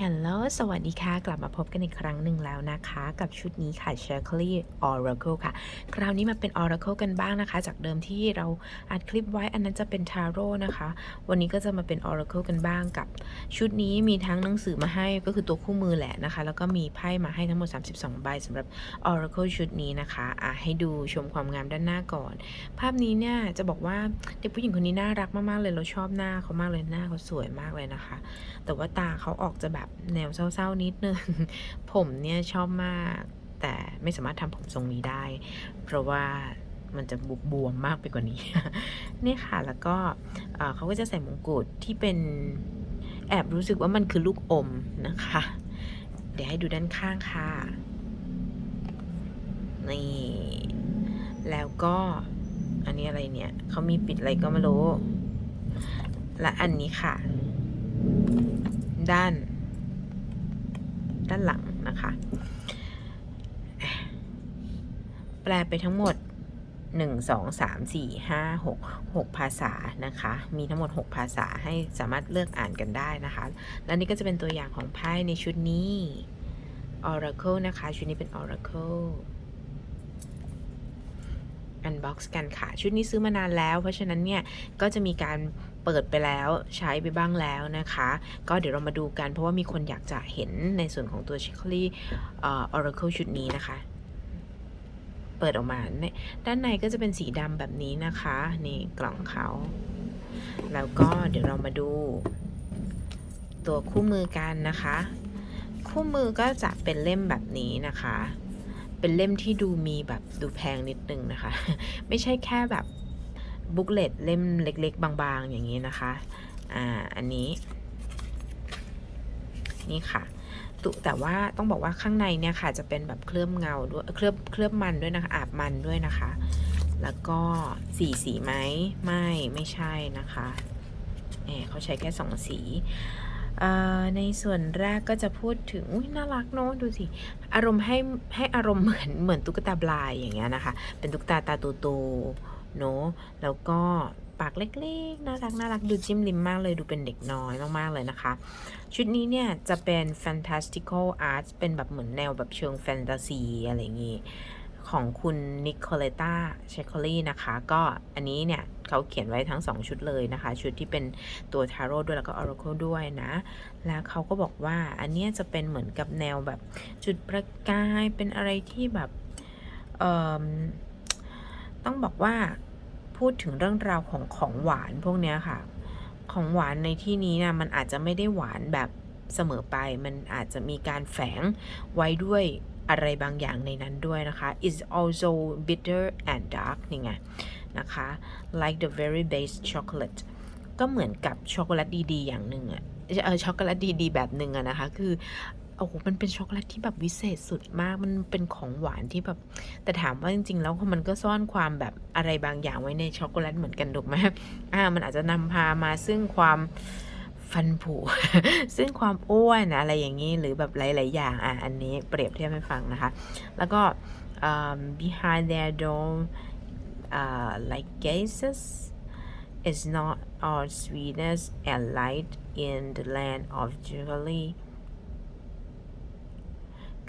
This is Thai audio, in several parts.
Hello สวัสดีค่ะ กลับมาพบกันอีกครั้งหนึ่งแล้วนะคะ กับชุดนี้ค่ะ s h a r k l y Oracle ค่ะ คราวนี้มาเป็น Oracle กันบ้างนะคะ จากเดิมที่เราอัดคลิปไว้อันนั้นจะเป็น Tarot นะคะ วันนี้ก็จะมาเป็น Oracle กันบ้างกับ ชุดนี้มีทั้งหนังสือมาให้ก็คือตัวคู่มือแหละนะคะ แล้วก็มีไพ่มาให้ทั้งหมด 32 ใบสำหรับ Oracle ชุดนี้นะคะอะให้ดูชมความงามด้านหน้าก่อน ภาพนี้เนี่ยจะบอกว่าเด็กผู้หญิงคนนี้น่ารักมากๆเลยเราชอบหน้าเขามากเลยหน้าเขาสวยมากเลยนะคะ แต่ว่าตาเขาออกจะแบบแนวเศร้าๆนิดนึง ผมเนี่ยชอบมาก แต่ไม่สามารถทำผมทรงนี้ได้ เพราะว่ามันจะบุบบวมมากไปกว่านี้เนี่ยค่ะแล้วก็เอ่อเขาก็จะใส่มงกุฎที่เป็นแอบรู้สึกว่ามันคือลูกอมนะคะ เดี๋ยวให้ดูด้านข้างค่ะ นี่ แล้วก็อันนี้อะไรเนี่ย เขามีปิดอะไรก็ไม่รู้ และอันนี้ค่ะ ด้าน ด้านหลังนะคะ แปลไปทั้งหมด 1 2 3 4 5 6 6 ภาษานะคะ มีทั้งหมด 6 ภาษาให้สามารถเลือกอ่านกันได้นะคะ และนี่ก็จะเป็นตัวอย่างของไพ่ในชุดนี้ Oracle นะคะ ชุดนี้เป็น Oracle Unbox กันค่ะ ชุดนี้ซื้อมานานแล้ว เพราะฉะนั้นเนี่ย ก็จะมีการ เปิดไปแล้วใช้ไปบ้างแล้วนะคะ ก็เดี๋ยวเรามาดูกันเพราะว่ามีคนอยากจะเห็นในส่วนของตัว c h i c k l y Oracle ชุดนี้นะคะ เปิดออกมาเนี่ยด้านในก็จะเป็นสีดำแบบนี้นะคะ นี่กล่องเขา แล้วก็เดี๋ยวเรามาดู ตัวคู่มือกันนะคะ คู่มือก็จะเป็นเล่มแบบนี้นะคะ เป็นเล่มที่ดูมีแบบดูแพงนิดนึงนะคะ ไม่ใช่แค่แบบ บุ๊กเลตเล่มเล็ก ๆ บางๆ อย่างนี้นะคะ อ่า อันนี้ นี่ค่ะตุแต่ว่าต้องบอกว่าข้างในเนี่ยค่ะ จะเป็นแบบเคลือบเงาด้วยเคลือบเคลือบมันด้วยนะคะ อาบมันด้วยนะคะ แล้วก็สีสีไหมไม่ไม่ใช่นะคะเอเขาใช้แค่สองสีอ่อในส่วนแรกก็จะพูดถึงอุ้ยน่ารักเนาะดูสิ อารมณ์ให้ให้อารมณ์เหมือนเหมือนตุ๊กตาบลายอย่างเงี้ยนะคะ เป็นตุ๊กตาตาโตๆ เนาะแล้วก็ปากเล็กๆ น่ารักน่ารักดูจิ้มลิ้มมากเลยดูเป็นเด็กน้อยมากๆเลยนะคะ ชุดนี้เนี่ยจะเป็น fantastical arts เป็นแบบเหมือนแนวแบบเชิงแฟนตาซีอะไรอย่างงี้ ของคุณนิโคเลตาเชคอลี่นะคะ ก็อันนี้เนี่ยเขาเขียนไว้ทั้ง 2 ชุดเลยนะคะ ชุดที่เป็นตัวทาโร่ด้วยแล้วก็ออร์ c l e ด้วยนะ แล้วเขาก็บอกว่าอันเนี้ยจะเป็นเหมือนกับแนวแบบจุดประกายเป็นอะไรที่แบบเอ่อ ต้องบอกว่าพูดถึงเรื่องราวของของหวานพวกเนี้ยค่ะ ของหวานในที่นี้นะมันอาจจะไม่ได้หวานแบบเสมอไป มันอาจจะมีการแฝงไว้ด้วยอะไรบางอย่างในนั้นด้วยนะคะ is also bitter and dark นี่ไงนะคะ like the very base chocolate ก็เหมือนกับช็อกโกแลตดีๆอย่างหนึ่งอะเออช็อกโกแลตดีๆแบบหนึ่งอะนะคะ คือ โอ้โหมันเป็นช็อกโกแลตที่แบบวิเศษสุดมาก มันเป็นของหวานที่แบบ แต่ถามว่าจริง ๆ แล้วมันก็ซ่อนความแบบอะไรบางอย่างไว้ในช็อกโกแลตเหมือนกันถูกไหมอ่า มันอาจจะนำพามาซึ่งความฟันผุ ซึ่งความอ้วนอะไรอย่างนี้ หรือแบบหลาย ๆ อย่าง อะ อันนี้เปรียบเทียบให้ฟังนะคะ แล้วก็ behind their dome uh, like gazes is not all sweetness and light in the land of Jubilee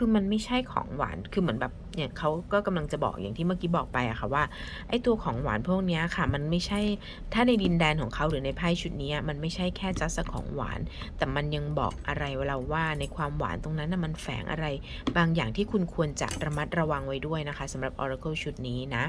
คือมันไม่ใช่ของหวาน คือเหมือนแบบเนี่ยเขาก็กำลังจะบอกอย่างที่เมื่อกี้บอกไปอะค่ะว่าไอ้ตัวของหวานพวกนี้ค่ะ มันไม่ใช่ถ้าในดินแดนของเขาหรือในไพ่ชุดนี้มันไม่ใช่แค่จัสของหวาน แต่มันยังบอกอะไรเราว่าในความหวานตรงนั้นนะมันแฝงอะไร บางอย่างที่คุณควรจะระมัดระวังไว้ด้วยนะคะสำหรับ Oracle ชุดนี้นะ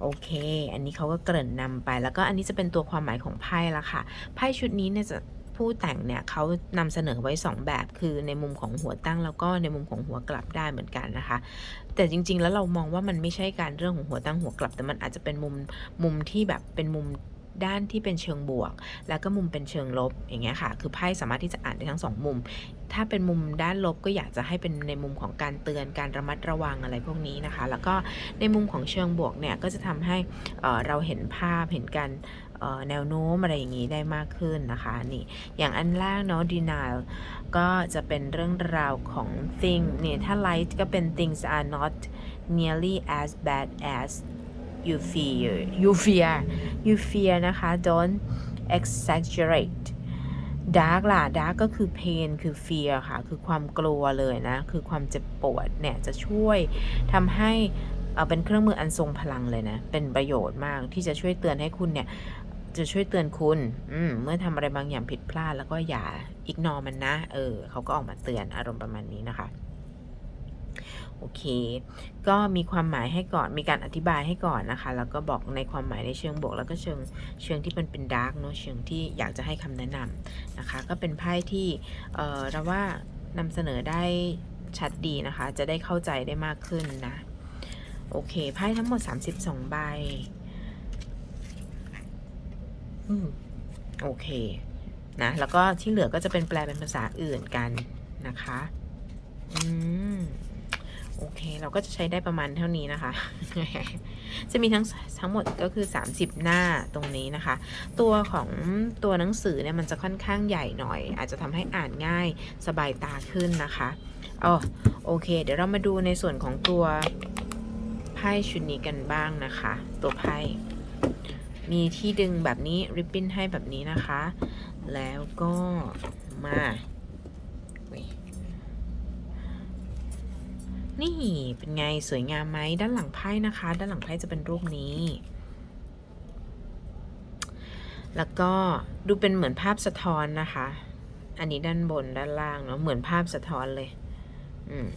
โอเค อันนี้เขาก็เกริ่นนำไป แล้วก็อันนี้จะเป็นตัวความหมายของไพ่ละค่ะ ไพ่ชุดนี้เนี่ยจะ ผู้แต่งเนี่ยเขานำเสนอไว้ 2 แบบ คือในมุมของหัวตั้งแล้วก็ในมุมของหัวกลับได้เหมือนกันนะคะ แต่จริง ๆ แล้วเรามองว่ามันไม่ใช่การเรื่องของหัวตั้งหัวกลับ แต่มันอาจจะเป็นมุมมุมที่แบบเป็นมุม ด้านที่เป็นเชิงบวก แล้วก็มุมเป็นเชิงลบอย่างเงี้ยค่ะ คือไพ่สามารถที่จะอ่านได้ทั้งสองมุม ถ้าเป็นมุมด้านลบก็อยากจะให้เป็นในมุมของการเตือนการระมัดระวังอะไรพวกนี้นะคะ แล้วก็ในมุมของเชิงบวกเนี่ยก็จะทำให้เราเห็นภาพเห็นการแนวโน้มอะไรอย่างนี้ได้มากขึ้นนะคะนี่อย่างอันแรกเนาะ denial ก็จะเป็นเรื่องราวของ thing เนี่ยถ้า light ก็เป็น things are not nearly as bad as you fear you fear you fear นะคะ don't exaggerate ดาร์กล่ะดาร์กก็คือเพนคือเฟียค่ะ คือความกลัวเลยนะ คือความเจ็บปวดเนี่ยจะช่วยทำให้เอ่อเป็นเครื่องมืออันทรงพลังเลยนะ เป็นประโยชน์มากที่จะช่วยเตือนให้คุณเนี่ย จะช่วยเตือนคุณอืมเมื่อทำอะไรบางอย่างผิดพลาดแล้วก็อย่าอิกนอมันนะ เออเขาก็ออกมาเตือนอารมณ์ประมาณนี้นะคะ โอเค ก็มีความหมายให้ก่อน มีการอธิบายให้ก่อนนะคะ แล้วก็บอกในความหมายในเชิงบวก แล้วก็เชิงเชิงที่มันเป็นดาร์กเนาะ เชิงที่อยากจะให้คำแนะนำนะคะ ก็เป็นไพ่ที่เออเราว่านำเสนอได้ชัดดีนะคะ จะได้เข้าใจได้มากขึ้นนะ โอเค ไพ่ทั้งหมด 32 ใบ อืม โอเค นะ แล้วก็ที่เหลือก็จะเป็นแปลเป็นภาษาอื่นกันนะคะ อืม โอเค เราก็จะใช้ได้ประมาณเท่านี้นะคะ จะมีทั้งทั้งหมดก็คือ 30 หน้าตรงนี้นะคะ ตัวของตัวหนังสือเนี่ยมันจะค่อนข้างใหญ่หน่อย อาจจะทำให้อ่านง่ายสบายตาขึ้นนะคะอ๋อโอเค เดี๋ยวเรามาดูในส่วนของตัวไพ่ชุดนี้กันบ้างนะคะ ตัวไพ่มีที่ดึงแบบนี้ริบบิ้นให้แบบนี้นะคะ แล้วก็มาอุ๊ย นี่เป็นไงสวยงามไหมด้านหลังไพ่นะคะ ด้านหลังไพ่จะเป็นรูปนี้ แล้วก็ดูเป็นเหมือนภาพสะท้อนนะคะ อันนี้ด้านบนด้านล่างเนาะเหมือนภาพสะท้อนเลย อืม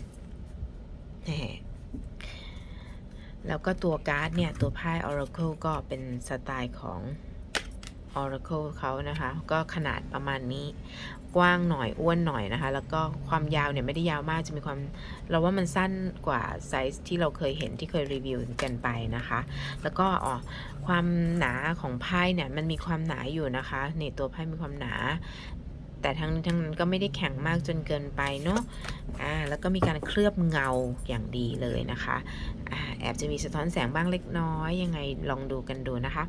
แหมแล้วก็ตัวการ์ดเนี่ย ตัวไพ่ Oracle ก็เป็นสไตล์ของ Oracle เขานะคะ ก็ขนาดประมาณนี้กว้างหน่อยอ้วนหน่อยนะคะ แล้วก็ความยาวเนี่ยไม่ได้ยาวมากจะมีความเราว่ามันสั้นกว่าไซส์ที่เราเคยเห็นที่เคยรีวิวกันไปนะคะ แล้วก็อ๋อความหนาของไพ่เนี่ยมันมีความหนาอยู่นะคะนี่ตัวไพ่มีความหนา แต่ทั้งนี้ทั้งนั้นก็ไม่ได้แข็งมากจนเกินไปเนาะอ่าแล้วก็มีการเคลือบเงาอย่างดีเลยนะคะอ่า แอบจะมีสะท้อนแสงบ้างเล็กน้อย ยังไงลองดูกันดูนะคะ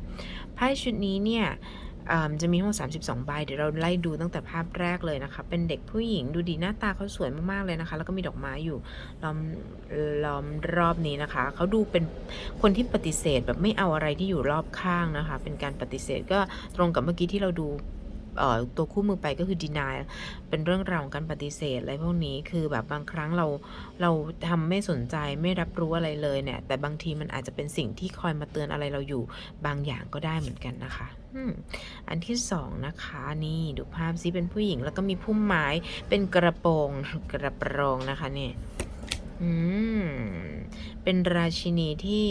ไพ่ชุดนี้เนี่ยจะมีทั้งหมด32 ใบ เดี๋ยวเราไล่ดูตั้งแต่ภาพแรกเลยนะคะ เป็นเด็กผู้หญิงดูดีหน้าตาเขาสวยมากๆเลยนะคะ แล้วก็มีดอกไม้อยู่ล้อมล้อมรอบนี้นะคะ เขาดูเป็นคนที่ปฏิเสธแบบไม่เอาอะไรที่อยู่รอบข้างนะคะ เป็นการปฏิเสธก็ตรงกับเมื่อกี้ที่เราดู ตัวคู่มือไปก็คือ deny เป็นเรื่องราวของการปฏิเสธอะไรพวกนี้คือแบบบางครั้งเราเราทำไม่สนใจไม่รับรู้อะไรเลยเนี่ย แต่บางทีมันอาจจะเป็นสิ่งที่คอยมาเตือนอะไรเราอยู่บางอย่างก็ได้เหมือนกันนะคะอันที่สองนะคะนี่ดูภาพซิเป็นผู้หญิงแล้วก็มีพุ่มไม้เป็นกระโปรงกระโปรงนะคะเนี่ย อืม เป็นราชินีที่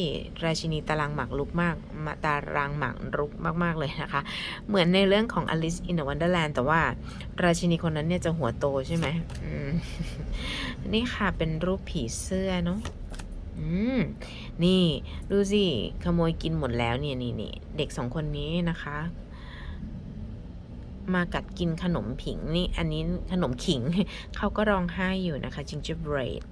ราชินีตารางหมากรุกมากมาตารางหมากรุกมาก ๆ เลยนะคะ เหมือนในเรื่องของ Alice in Wonderland แต่ว่าราชินีคนนั้นเนี่ยจะหัวโตใช่ไหมอืมนี่ค่ะเป็นรูปผีเสื้อเนาะอืม นี่ดูสิ ขโมยกินหมดแล้วเนี่ยนี่นี่เด็กสองคนนี้นะคะ มากัดกินขนมผิงนี่ อันนี้ขนมขิง เขาก็ร้องไห้อยู่นะคะ gingerbread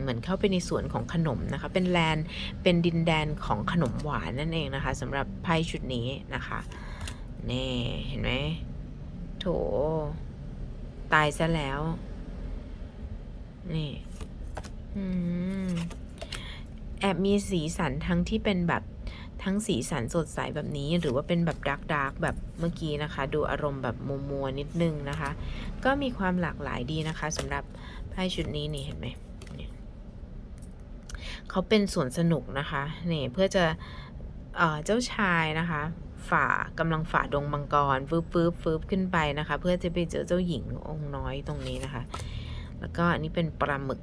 เหมือนเข้าไปในสวนของขนมนะคะ เป็นแลนเป็นดินแดนของขนมหวานนั่นเองนะคะสำหรับไพ่ชุดนี้นะคะ นี่เห็นไหมโถ ตายซะแล้ว นี่แอบมีสีสันทั้งที่เป็นแบบทั้งสีสันสดใสแบบนี้หรือว่าเป็นแบบดาร์กดาร์กแบบเมื่อกี้นะคะ ดูอารมณ์แบบมัวมัวนิดนึงนะคะ ก็มีความหลากหลายดีนะคะสำหรับ ไพ่ชุดนี้นี่เห็นไหมเนี่ยเขาเป็นสวนสนุกนะคะนี่เพื่อจะเอเจ้าชายนะคะฝ่ากำลังฝ่าดงมังกรฟืบฟืบฟืบขึ้นไปนะคะ เพื่อจะไปเจอเจ้าหญิงองค์น้อยตรงนี้นะคะ แล้วก็อันนี้เป็นปลาหมึก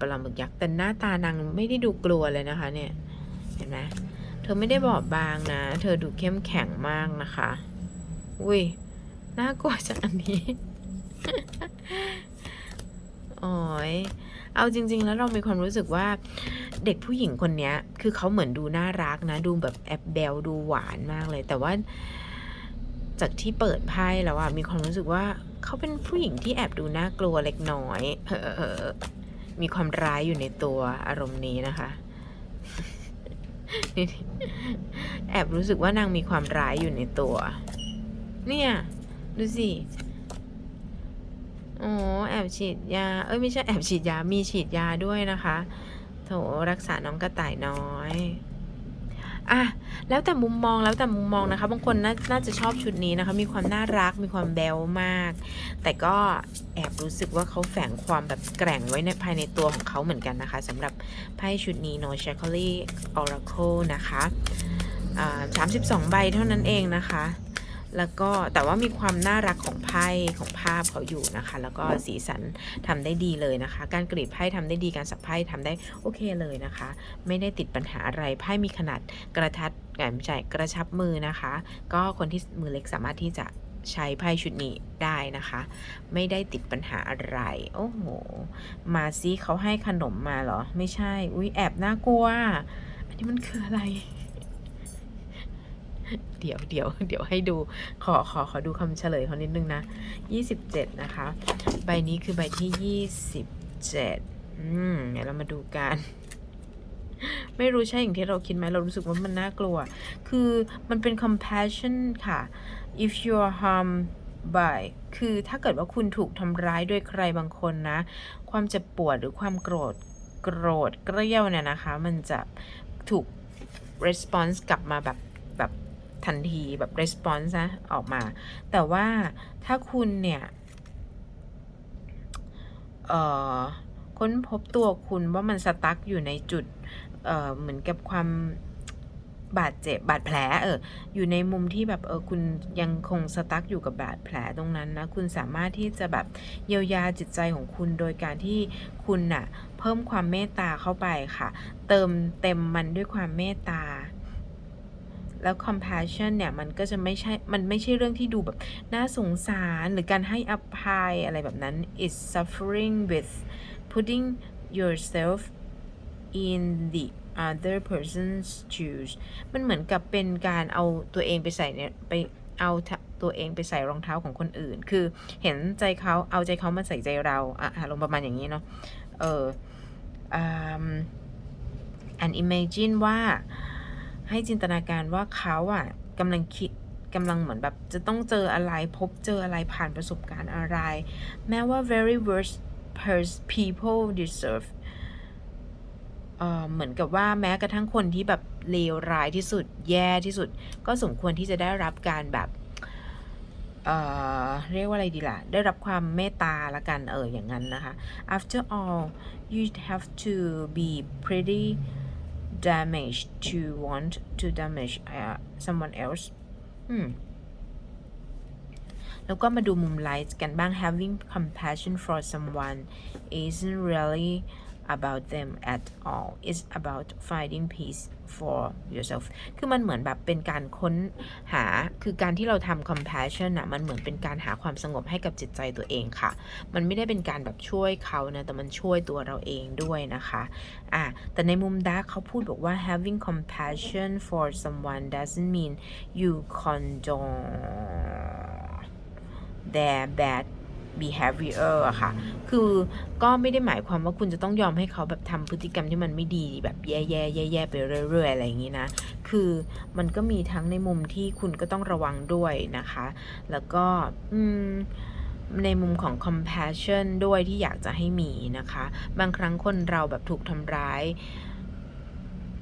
ปลาหมึกยักษ์แต่หน้าตานางไม่ได้ดูกลัวเลยนะคะ เนี่ยเห็นไหมเธอไม่ได้บอบบางนะ เธอดูเข้มแข็งมากนะคะ อุ้ยน่ากลัวจากอันนี้ โอ้ยเอาจริง ๆ แล้วเรามีความรู้สึกว่าเด็กผู้หญิงคนเนี้ย คือเขาเหมือนดูน่ารักนะ ดูแบบแอบเบลดูหวานมากเลย แต่ว่าจากที่เปิดไพ่แล้วอะมีความรู้สึกว่าเขาเป็นผู้หญิงที่แอบดูน่ากลัวเล็กน้อยเออมีความร้ายอยู่ในตัวอารมณ์นี้นะคะ แอบรู้สึกว่านางมีความร้ายอยู่ในตัว เนี่ย ดูสิ โอ้แอบฉีดยา เอ้ยไม่ใช่แอบฉีดยา มีฉีดยาด้วยนะคะ โถรักษาน้องกระต่ายน้อยอะแล้วแต่มุมมองแล้วแต่มุมมองนะคะบางคนนาน่าจะชอบชุดนี้นะคะ มีความน่ารักมีความแบลมาก แต่ก็แอบรู้สึกว่าเขาแฝงความแบบแกร่งไว้ในภายในตัวของเขาเหมือนกันนะคะสำหรับไพ่ชุดนี้ No s h a k l y Oracle นะคะอ่า32ใบเท่านั้นเองนะคะ แล้วก็แต่ว่ามีความน่ารักของไพ่ของภาพเขาอยู่นะคะ แล้วก็สีสันทำได้ดีเลยนะคะ การกรีดไพ่ทำได้ดีการสับไพ่ทำได้โอเคเลยนะคะ ไม่ได้ติดปัญหาอะไรไพ่มีขนาดกระทัดแหมใช่กระชับมือนะคะ ก็คนที่มือเล็กสามารถที่จะใช้ไพ่ชุดนี้ได้นะคะ ไม่ได้ติดปัญหาอะไร โอ้โห มาซิเขาให้ขนมมาเหรอ ไม่ใช่ อุ๊ยแอบน่ากลัว อันนี้มันคืออะไร เดี๋ยวเดี๋ยวเดี๋ยวให้ดูขอขอขอดูคำเฉลยเขานิดนึงนะ 27 นะคะ ใบนี้คือใบที่ 27 อืมเดี๋ยวเรามาดูกันไม่รู้ใช่อย่างที่เราคิดไหมเรารู้สึกว่ามันน่ากลัว คือมันเป็น compassion ค่ะ if you are harmed by คือถ้าเกิดว่าคุณถูกทำร้ายด้วยใครบางคนนะ ความเจ็บปวดหรือความโกรธ โกรธเกรี้ยวเนี่ยนะคะ มันจะถูก response กลับมาแบบแบบ ทันทีแบบ response นะออกมา แต่ว่าถ้าคุณเนี่ยค้นพบตัวคุณว่ามันสตั๊กอยู่ในจุดเเหมือนกับความบาดเจ็บบาดแผลเอออยู่ในมุมที่แบบเออคุณยังคงสตั๊กอยู่กับบาดแผลตรงนั้นนะคุณสามารถที่จะแบบเยียวยาจิตใจของคุณโดยการที่คุณน่ะเพิ่มความเมตตาเข้าไปค่ะ เติมเต็มมันด้วยความเมตตา แล้ว compassion เนี่ยมันก็จะไม่ใช่ มันไม่ใช่เรื่องที่ดูแบบน่าสงสารหรือการให้อภัยอะไรแบบนั้น is suffering with putting yourself in the other person's shoes มันเหมือนกับเป็นการเอาตัวเองไปใส่เนี่ยไปเอาตัวเองไปใส่รองเท้าของคนอื่น คือเห็นใจเขาเอาใจเขามาใส่ใจเราอะอารมณ์ประมาณอย่างนี้เนาะ เออ um, and imagine ว่า ให้จินตนาการว่าเขาอะกำลังคิดกำลังเหมือนแบบจะต้องเจออะไรพบเจออะไรผ่านประสบการณ์อะไร แม้ว่า very worst pers- people deserve เหมือนกับว่าแม้กระทั่งคนที่แบบเลวร้ายที่สุดแย่ที่สุด ก็สมควรที่จะได้รับการแบบเเรียกว่าอะไรดีล่ะ ได้รับความเมตตาละกันเอออย่างนั้นนะคะ after all you have to be pretty damaged to want to damage uh, someone else อืม แล้วก็มาดูมุมไลท์กันบ้าง having compassion for someone isn't really about them at all it's about finding peace for yourself คือมันเหมือนแบบเป็นการค้นหา คือการที่เราทำ compassion อะมันเหมือนเป็นการหาความสงบให้กับจิตใจตัวเองค่ะ มันไม่ได้เป็นการแบบช่วยเขานะ แต่มันช่วยตัวเราเองด้วยนะคะอะแต่ในมุมดาร์เขาพูดบอกว่า having compassion for someone doesn't mean you condone their bad behavior อะค่ะ คือก็ไม่ได้หมายความว่าคุณจะต้องยอมให้เขาแบบทำพฤติกรรมที่มันไม่ดีแบบแย่ๆแย่ๆไปเรื่อย ๆ อะไรอย่างนี้นะ คือมันก็มีทั้งในมุมที่คุณก็ต้องระวังด้วยนะคะ แล้วก็อืมในมุมของ compassion ด้วยที่อยากจะให้มีนะคะ บางครั้งคนเราแบบถูกทำร้าย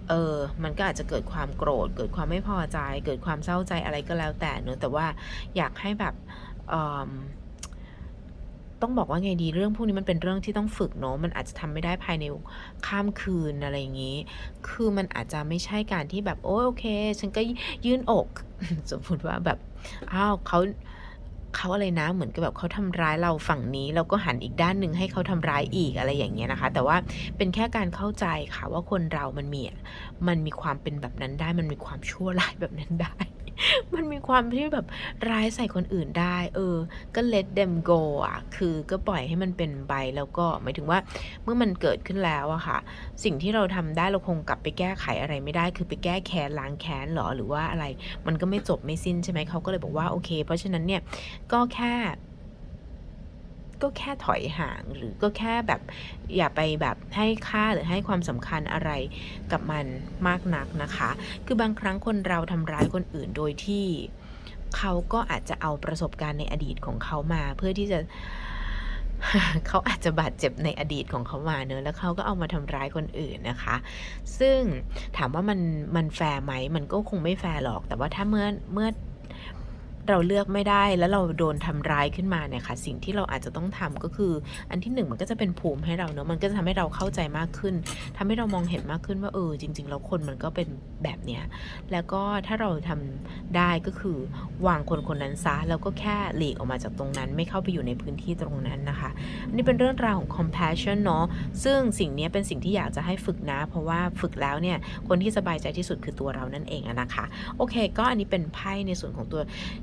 เออ มันก็อาจจะเกิดความโกรธ เกิดความไม่พอใจ เกิดความเศร้าใจอะไรก็แล้วแต่เนอะแต่ว่าอยากให้แบบเอิ่ม ต้องบอกว่าไงดีเรื่องพวกนี้มันเป็นเรื่องที่ต้องฝึกเนอะมันอาจจะทำไม่ได้ภายในข้ามคืนอะไรอย่างนี้ คือมันอาจจะไม่ใช่การที่แบบโอ้โอเค ฉันก็ยื่นอก สมมติว่าแบบอ้าวเขาเขาอะไรนะเหมือนกับแบบเขาทำร้ายเราฝั่งนี้เราก็หันอีกด้านหนึ่งให้เขาทำร้ายอีกอะไรอย่างเงี้ยนะคะ แต่ว่าเป็นแค่การเข้าใจค่ะว่าคนเรามันมีมันมีความเป็นแบบนั้นได้ มันมีความชั่วร้ายแบบนั้นได้มันมีความที่แบบร้ายใส่คนอื่นได้ เออ ก็ let them go อะ คือก็ปล่อยให้มันเป็นไปแล้วก็หมายถึงว่าเมื่อมันเกิดขึ้นแล้วอะค่ะ สิ่งที่เราทำได้เราคงกลับไปแก้ไขอะไรไม่ได้ คือไปแก้แค้นล้างแค้นหรอหรือว่าอะไร มันก็ไม่จบไม่สิ้นใช่ไหมเขาก็เลยบอกว่าโอเค เพราะฉะนั้นเนี่ยก็แค่ ก็แค่ถอยห่างหรือก็แค่แบบอย่าไปแบบให้ค่าหรือให้ความสำคัญอะไรกับมันมากนักนะคะ คือบางครั้งคนเราทำร้ายคนอื่นโดยที่เขาก็อาจจะเอาประสบการณ์ในอดีตของเขามาเพื่อที่จะเขาอาจจะบาดเจ็บในอดีตของเขามาเนอะแล้วเขาก็เอามาทำร้ายคนอื่นนะคะ ซึ่งถามว่ามันมันแฟร์ไหมมันก็คงไม่แฟร์หรอก แต่ว่าถ้าเมื่อเมื่อ เราเลือกไม่ได้แล้วเราโดนทำร้ายขึ้นมาเนี่ยค่ะ สิ่งที่เราอาจจะต้องทำก็คือ อันที่หนึ่งมันก็จะเป็นภูมิให้เราเนอะมันก็จะทำให้เราเข้าใจมากขึ้นทำให้เรามองเห็นมากขึ้นว่าเออจริง ๆ แล้วคนมันก็เป็นแบบเนี้ยแล้วก็ถ้าเราทำได้ก็คือวางคนคนนั้นซะแล้วก็แค่หลีกออกมาจากตรงนั้น ไม่เข้าไปอยู่ในพื้นที่ตรงนั้นนะคะอันนี้เป็นเรื่องราวของ compassion เนาะซึ่งสิ่งนี้เป็นสิ่งที่อยากจะให้ฝึกนะ เพราะว่าฝึกแล้วเนี่ยคนที่สบายใจที่สุดคือตัวเรานั่นเองอะนะคะโอเค ก็อันนี้เป็นไพ่ในส่วนของตัว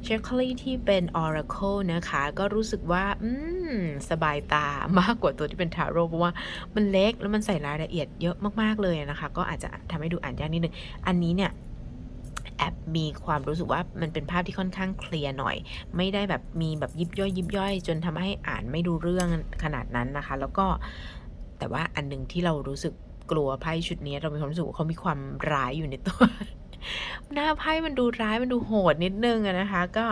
c h e c k l y ที่เป็น oracle นะคะ ก็รู้สึกว่า อืม สบายตามากกว่าตัวที่เป็น tarot เพราะว่ามันเล็กแล้วมันใส่รายละเอียดเยอะมาก ๆ เลยนะคะ ก็อาจจะทำให้ดูอ่านยากนิดนึง อันนี้เนี่ยแอบมีความรู้สึกว่ามันเป็นภาพที่ค่อนข้างเคลียร์หน่อย ไม่ได้แบบมีแบบยิบย่อยยิบย่อย จนทำให้อ่านไม่ดูเรื่องขนาดนั้นนะคะ แล้วก็แต่ว่าอันหนึงที่เรารู้สึกกลัวไพ่ชุดนี้เรามีความรู้สึกว่าเขามีความร้ายอยู่ในตัว หน้าไพ่มันดูร้ายมันดูโหดนิดนึงอะนะคะ ก็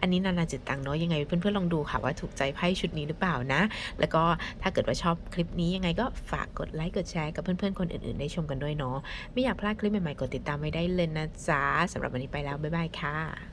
อันนี้นานาจิตตังเนาะยังไงเพื่อนๆลองดูค่ะว่าถูกใจไพ่ชุดนี้หรือเปล่านะ แล้วก็ถ้าเกิดว่าชอบคลิปนี้ยังไงก็ฝากกดไลค์กดแชร์กับเพื่อนๆคนอื่นๆได้ชมกันด้วยเนาะไม่อยากพลาดคลิปใหม่ๆกดติดตามไว้ได้เลยนะจ๊ะสำหรับวันนี้ไปแล้วบ๊ายบายค่ะ